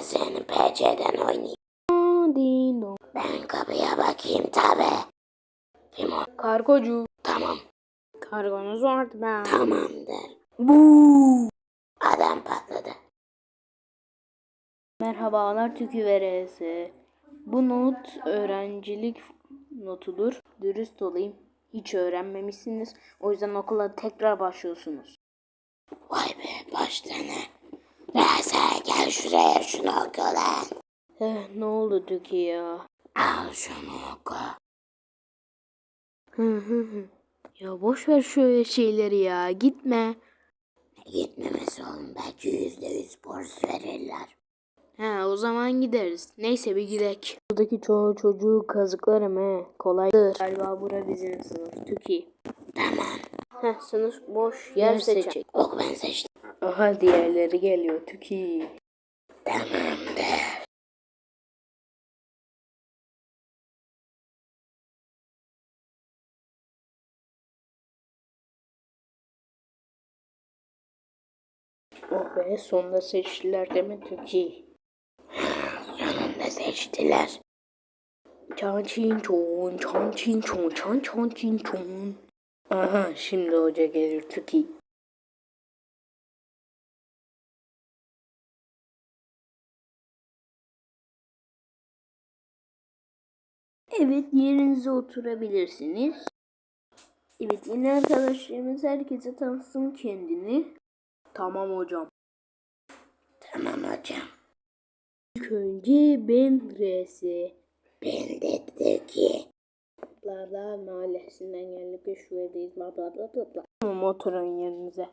seni PC'den oynayayım. Dino. Ben kapıya bakayım tabi. Kim o? Kargocu. Tamam. Kargonuz vardı ben. Tamamdır. Bu. Adam patladı. Merhabalar Tükü veresi. Bu not öğrencilik notudur. Dürüst olayım. Hiç öğrenmemişsiniz. O yüzden okula tekrar başlıyorsunuz. Vay be baştanı. Rasa gel şuraya şunu oku lan. Eh ne oldu Tükü ya? Al şunu oku. Hı hı hı. Ya boş ver şöyle şeyleri ya. Gitme. Gitmemesi oğlum belki yüzde yüz burs verirler. He o zaman gideriz. Neyse bir gidek. Buradaki çoğu çocuğu kazıklarım he. Kolaydır. Galiba bura bizim sınıf. Tüki. Tamam. Heh sınıf boş. Yer, seçecek. Ok ben seçtim. Aha diğerleri geliyor. Tüki. Tamamdır. Oh be sonunda seçtiler değil mi Tüki? Sonunda seçtiler. Çan çin çon, çan çin çon, çan çan çin çon. Aha şimdi hoca gelir Tüki. Evet yerinize oturabilirsiniz. Evet yeni arkadaşlarımız herkese tanıtsın kendini. Tamam hocam. Tamam hocam. İlk önce ben reisi. Ben de Tüki. Bla bla mahallesinden geldik ve şu evdeyiz bla bla bla bla bla. Tamam oturun yerinize.